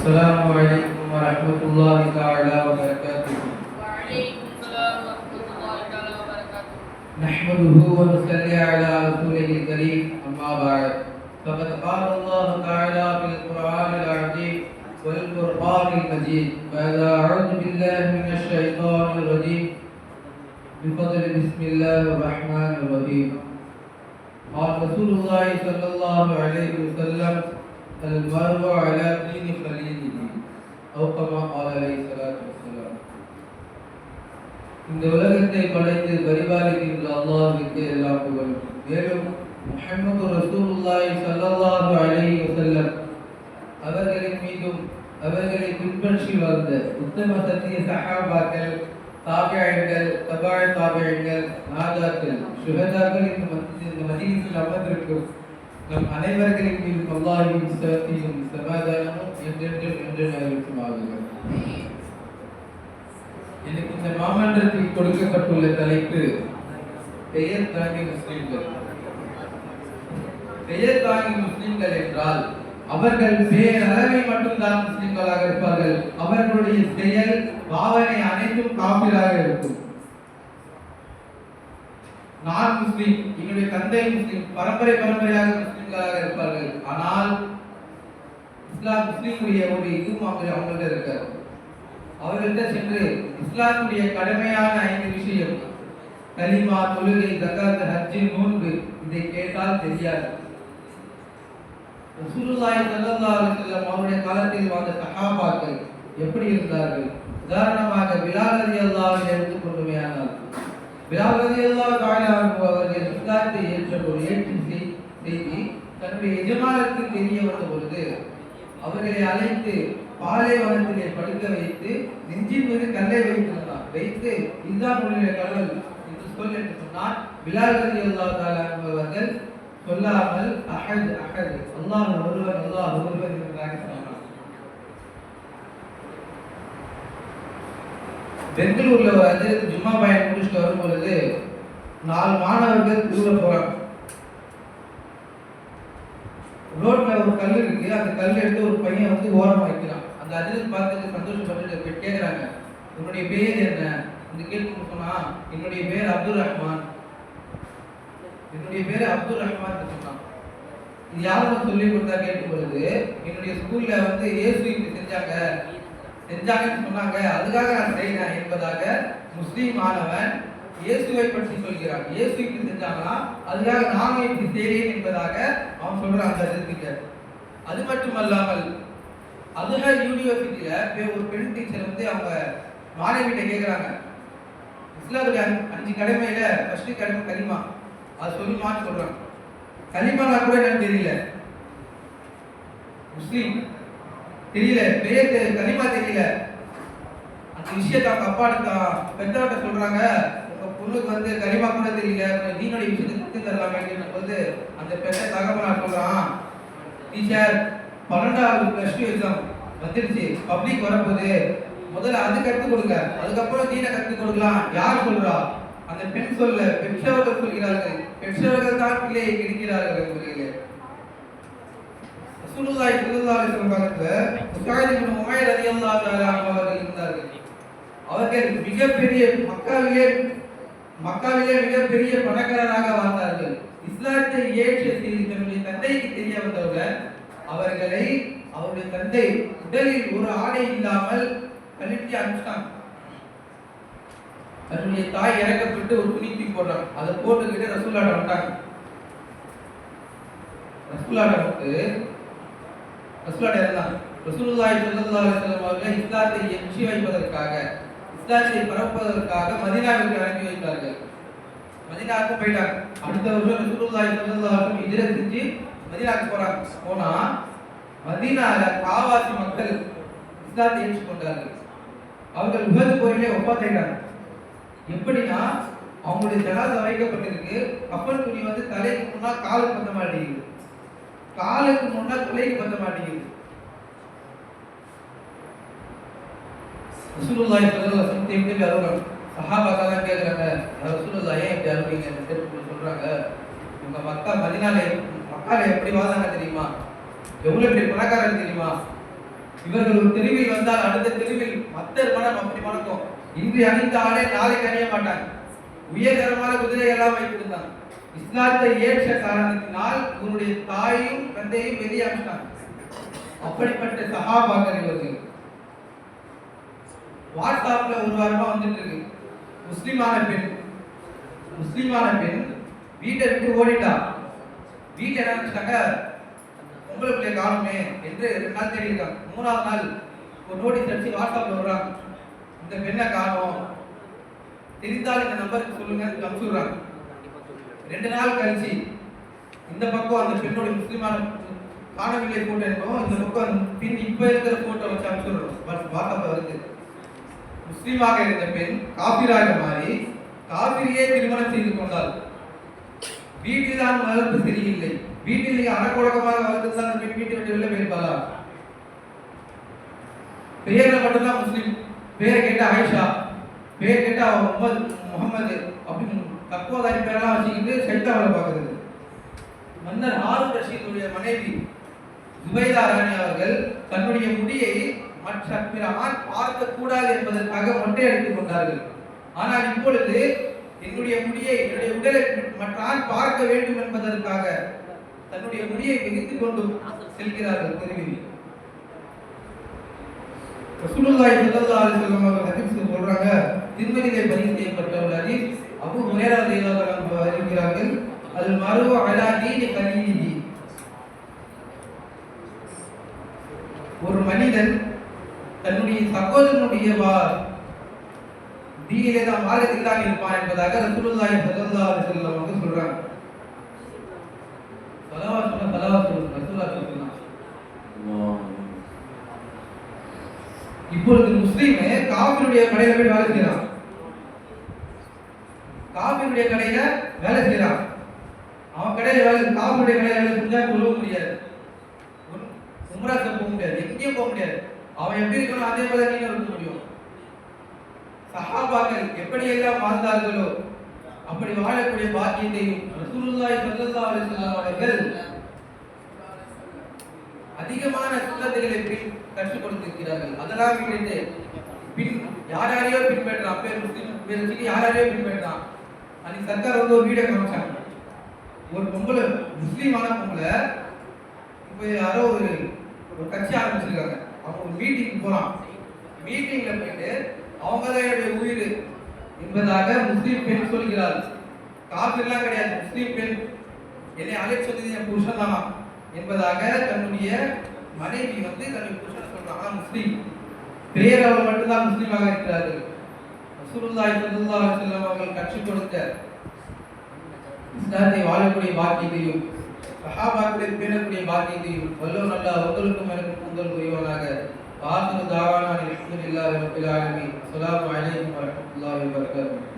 السلام عليكم ورحمة الله تعالى وبركاته. وعليكم السلام ورحمة الله تعالى وبركاته نحمده ونصلي على رسوله الكريم أما بعد فقد قال الله تعالى في القرآن العظيم والقرآن المجيد بعد أعوذ بالله من الشيطان الرجيم بفضل بسم الله الرحمن الرحيم قال رسول الله صلى الله عليه وسلم المرء على دين خليله أو كما قال عليه الصلاة والسلام இந்த உலகத்தை படைத்து பரிபாலிக்கின்ற அல்லாஹ்விற்கு எல்லா புகழும் மேலும் முஹம்மது ரசூலுல்லாஹி ஸல்லல்லாஹு அலைஹி வஸல்லம் அவர்களின் மீதும் அவர்களை பின்பற்றி வந்த உத்தம சத்திய சஹாபாக்கள் தாபியங்கள் தபாய் தாபியங்கள் நாதாக்கள் சுகதாக்கள் இந்த மத்தி- இந்த மதீனத்தில் அமர்ந்திருக்கும் நம் அனைவர்களின் மீது அல்லாஹின் சத்தியும் சமாதானமும் என்றென்றும் என்று நிலைக்குமாகுங்கள் எனக்கு இந்த மாமன்றத்தில் கொடுக்கப்பட்டுள்ள தலைப்பு பெயர் தாங்கி முஸ்லிம்கள். பெயர் தாங்கி முஸ்லிம்கள் என்றால் அவர்கள் பேரளவை மட்டும்தான் முஸ்லிம்களாக இருப்பார்கள். அவர்களுடைய செயல் பாவனை அனைத்தும் காபிராக இருக்கும். நான் முஸ்லீம் என்னுடைய தந்தை முஸ்லிம் பரம்பரை பரம்பரையாக முஸ்லீம்களாக இருப்பார்கள். ஆனால் இஸ்லாம் முஸ்லீமுடைய ஒரு இதுவும் அவங்க அவங்கள்ட்ட இருக்கார் அவர்கள்ட்ட சென்று இஸ்லாமுடைய கடமையான ஐந்து விஷயம் கலிமா தொழுகை ஜகாத் ஹஜ்ஜி நோன்பு இதை கேட்டால் தெரியாது. ரசூலுல்லாஹி ஸல்லல்லாஹு அலைஹி வஸல்லம் அவருடைய காலத்தில் வாழ்ந்த சஹாபாக்கள் எப்படி இருந்தார்கள்? உதாரணமாக பிலால் ரலியல்லாஹு அன்ஹு பிலால் ரலியல்லாஹு தஆலா அன்ஹு அவர்கள் இஸ்லாத்தை ஏற்றபோது ஏற்று செய்- செய்தி தன்னுடைய எஜமானருக்கு தெரிய வந்த பொழுது அவர்களை அழைத்து பாலைவனத்திலே படுக்க வைத்து நெஞ்சின் மீது கல்லை வைத்திருந்தார் வைத்து இதுதான் உன்னுடைய கடவுள் என்று சொல் என்று சொன்னார் பிலால் ரலியல்லாஹு தஆலா அன்ஹு அவர்கள் சொல்லாமல் அஹத் அஹத் அல்லாஹ் ஒருவன் அல்லாஹ் ஒருவன் என்பதாக சொன்னார் பெங்களூர்ல வந்து ஜும்மா பயன் முடிச்சுட்டு வரும்பொழுது நாலு மாணவர்கள் தூர போறாங்க. ரோட்ல ஒரு கல் இருக்கு அந்த கல் எடுத்து ஒரு பையன் வந்து ஓரமா வைக்கிறான். அந்த அஜரத் பார்த்துட்டு சந்தோஷப்பட்டு போய் உன்னுடைய பேர் என்ன? இந்த கேள்வி சொன்னா என்னுடைய பேர் அப்துல் ரஹ்மான். என்னுடைய பேர் அப்துல் ரஹ்மான் சொன்னான். இது யாரும் சொல்லி கொடுத்தா கேட்கும் பொழுது என்னுடைய ஸ்கூல்ல வந்து ஏசு இப்படி செஞ்சாங்க செஞ்சாங்கன்னு சொன்னாங்க. அதுக்காக நான் செய்கிறேன் என்பதாக முஸ்லீம் மாணவன் இயேசுவை பற்றி சொல்கிறான். இயேசு இப்படி செஞ்சாங்கன்னா அதுக்காக நானும் இப்படி செய்கிறேன் என்பதாக அவன் சொல்றான் அந்த இதுக்கு அது மட்டுமல்லாமல் அதுக யூனிவர்சிட்டியில் ஒரு பெண் டீச்சர் வந்து அவங்க மாணவிகிட்ட கேட்குறாங்க இஸ்லாத்துடைய அஞ்சு- அஞ்சு கடமையில ஃபர்ஸ்ட் கடமை கனிமா அது சொல்லுமான்னு சொல்றாங்க கனிமானா கூட எனக்கு தெரியல. முஸ்லீம். தெரியல பெரிய கனிமா தெரியல. அந்த விஷயத்த அவங்க அப்பா எடுத்தா பெற்றவர்கிட்ட சொல்றாங்க. உங்க பொண்ணுக்கு வந்து கனிமா கூட தெரியல. நீனுடைய விஷயத்தை கொடுத்து தரலாமே போது அந்த பெற்ற தகவல் சொல்றான் டீச்சர் பன்னெண்டாவது பிளஸ் டூ எக்ஸாம் வந்துருச்சு. பப்ளிக் வரப்போகுது. முதல்ல அது கற்றுக் கொடுங்க. அதுக்கப்புறம் தீனை கற்றுக் கொடுக்கலாம்? யார் சொல்றா? அந்த பெண் சொல்ல பெற்றவர்கள் சொல்கிறார்கள். பெற்றவர்கள் தான் பிள்ளையை கிடைக்கிறார்கள் என்பதிலே ரசூலுல்லாஹி ஸல்லல்லாஹு அலைஹி வஸல்லம் காலத்துல முஸ்தாஹித் இப்னு உமைர் ரலியல்லாஹு தஆலா அவர்கள் இருந்தார்கள். அவர்கள் மிகப்பெரிய மக்காவிலே மக்காவிலே மிகப்பெரிய பணக்காரராக வாழ்ந்தார்கள். இஸ்லாத்தை ஏற்று செய்தி தன்னுடைய தந்தைக்கு தெரிய வந்தவுடன் அவர்களை அவருடைய தந்தை உடலில் ஒரு ஆடை இல்லாமல் கழட்டி அனுப்பிச்சாங்க. தன்னுடைய தாய் இறக்கப்பட்டு ஒரு துணிக்கு போடுறாங்க. அதை போட்டுக்கிட்டு ரசூலாட்ட வந்துட்டாங்க ரசூலாட்ட வந்து ரசூலாட்ட இருந்தாங்க ரசூலுல்லாஹி ஸல்லல்லாஹு அவர்கள் இஸ்லாத்தை எச்சி வைப்பதற்காக இஸ்லாத்தை பரப்புவதற்காக மதினாவிற்கு அனுப்பி வைத்தார்கள். மதினாவுக்கு போயிட்டாங்க. அடுத்த வருஷம் ரசூலுல்லாஹி ஸல்லல்லாஹு அலைஹி செஞ்சு மதீனாவுக்கு போறாங்க. போனா மதினால காவாசி மக்கள் இஸ்லாத்தை ஏற்றுக்கொண்டார்கள் அவர்கள் உகது போரிலே ஒப்பாத்தாயிட்டாங்க எப்படின்னா அவங்களுடைய ஜனாதா வைக்கப்பட்டிருக்கு. கப்பல் துணி வந்து தலைக்கு போனால் காலுக்கு பத்த அடிக்கிறது காலுக்கு முன்னால் தலைக்கு பத்த மாட்டேங்குது. ரசூலுல்லாஹி ஸல்லல்லாஹு அலைஹி வஸல்லம் எப்படி அருகிறாங்க சஹாபாக்கெல்லாம் கேக்குறாங்க ரசூலுல்லாஹ் ஏன் இப்படி அருகிறீங்க கேட்டு சொல்றாங்க. உங்க மக்கா மதினால மக்கால எப்படி வாழ்ந்தாங்க தெரியுமா? எவ்வளவு பெரிய பணக்காரங்க தெரியுமா? இவர்கள் ஒரு தெருவில் வந்தால் அடுத்த தெருவில் மத்தர் மனம் அப்படி மணக்கும். இன்று அணிந்த ஆடை நாளைக்கு அணிய மாட்டாங்க. உயர்தரமான குதிரை எல்லாம் வைத்திருந்தாங்க. இஸ்லாத்தை ஏற்ற காரணத்தினால் இவருடைய தாயும் தந்தையும் வெளியே அப்படிப்பட்ட சகாபாக்கள் இவர்கள். வாட்ஸ்அப்ல ஒரு வாரமா வந்துட்டு இருக்கு. முஸ்லிமான பெண். முஸ்லிமான பெண் வீட்டை விட்டு ஓடிட்டா. வீட்டை என்ன நினைச்சிட்டாங்க உங்களுக்குள்ளே காணுமே என்று ரெண்டு நாள் தேடி மூணாவது நாள் ஒரு நோட்டீஸ் அடிச்சு வாட்ஸ்அப்ல வர்றாங்க இந்த பெண்ணை காணும். தெரிந்தால் இந்த நம்பருக்கு சொல்லுங்க அனுப்பிச்சுடுறாங்க ரெண்டு நாள் கழிச்சு இந்த பக்கம் அந்த பெண்ணோட முஸ்லீமான காணவில்லை போட்டோ இருக்கோம் இந்த பக்கம் அந்த பின் இப்ப இருக்கிற போட்டோ வச்சு அனுப்பிச்சுடுறோம் வாட்ஸ்அப்ல வருது முஸ்லீமாக இருந்த பெண் காபிராக மாறி காபிரியே திருமணம் செய்து கொண்டாள். வீட்டில் தான் வளர்ப்பு சரியில்லை. வீட்டிலேயே அடக்கொடக்கமாக வளர்த்து அந்த பெண் வீட்டை விட்டு வெளில போயிருப்பாளா பெயர்ல மட்டும்தான் முஸ்லீம். பேரை கேட்டா ஆயிஷா பேர் கேட்டா முகமது முகமது அப்படின்னு தக்குவதாரி பேரெல்லாம் வச்சுக்கிட்டு செல்டாவில் பார்க்குறது. மன்னர் ஹாரூன் ரஷீதுடைய மனைவி ஜுபைதா ராணி அவர்கள் தன்னுடைய முடியை மற்ற பிற ஆண் பார்க்கக்கூடாது என்பதற்காக மட்டும் அடித்துக் கொண்டார்கள். ஆனால் இப்பொழுது என்னுடைய முடியை என்னுடைய உடலை மற்ற ஆண் பார்க்க வேண்டும் என்பதற்காக தன்னுடைய முடியை விரித்துக் கொண்டு செல்கிறார்கள் தெருவில். ரசூலுல்லாஹி ஸல்லல்லாஹு அலைஹி வஸல்லம் அவர்கள் ஹதீஸ் சொல்றாங்க திருமதியிலே பதிவு செய்யப்பட்ட ஒரு ஹதீஸ் அபு ஹுரைரா ரலியல்லாஹு அன்ஹு அறிவிக்கிறார்கள் அல் மரு அலா தீனி கலீலிஹி ஒரு மனிதன் தன்னுடைய சகோதரனுடைய தீனிலே தான் மார்க்கத்தில் தான் இருப்பான் என்பதாக ரசூலுல்லாஹி ஸல்லல்லாஹு அலைஹி வஸல்லம் வந்து சொல்றாங்க. சலவா சொன்ன சலவா சொல்லுங்க ரசூலுல்லாஹி சொல்றாங்க இப்பொழுது முஸ்லீமே காபிருடைய கடையில போய் வேலை செய்யறான் காபிருடைய கடையில வேலை செய்யறான். அவன் கடையில வேலை காபியுடைய கடையில வேலை செஞ்சா கொள்ள முடியாது. உம்- உம்ராக்கு போக முடியாது எங்கேயும் போக முடியாது. அவன் எப்படி இருக்கணும் அதே போல நீங்க இருக்க முடியும். சஹாபாக்கள் எப்படி எல்லாம் வாழ்ந்தார்களோ அப்படி வாழக்கூடிய பாக்கியத்தையும் ரசூலுல்லாஹி ஸல்லல்லாஹு அலைஹி வஸல்லம் அவர்கள் அதிகமான சுண்ணத்துகளை பின் கற்றுக் கொடுத்திருக்கிறார்கள்? அதெல்லாம் பின் யார் யாரையோ பின்பற்றலாம் பேர் முஸ்லீம் பேர் யார் யாரையோ பின்பற்றலாம் அன்னைக்கு சர்க்கார் வந்து ஒரு வீடியோ காமிச்சாங்க. ஒரு பொம்பளை முஸ்லீமான பொம்பளை இப்போ யாரோ ஒரு ஒரு கட்சி ஆரம்பிச்சிருக்காங்க. அவங்க ஒரு மீட்டிங் போகிறான் மீட்டிங்கில் போயிட்டு அவங்க தான் என்னுடைய உயிர் என்பதாக முஸ்லீம் பெண் சொல்கிறார் காபிர்லாம் கிடையாது. முஸ்லீம் பெண் என்னை அழைச்சு சொன்னது என் புருஷன் தானா என்பதாக தன்னுடைய மனைவி வந்து தன்னுடைய புருஷனை சொல்றாங்க. முஸ்லீம். பெயர் அவர் மட்டும்தான் முஸ்லீமாக இருக்கிறார்கள். ரசூலுல்லாஹி ஸல்லல்லாஹு அலைஹி வஸல்லம் அவர்கள் கற்றுக் கொடுத்த இஸ்லாத்தை வாழக்கூடிய பாக்கியத்தையும் சஹாபாக்களை பேணக்கூடிய பாக்கியத்தையும் வல்லோ நல்லா உங்களுக்கும் எனக்கும் உங்கள் புரிவானாக. வாசல் தாவான இல்லாத ரப்பில் ஆலமீன். அஸ்ஸலாமு அலைக்கும் வபரகாத்துஹு.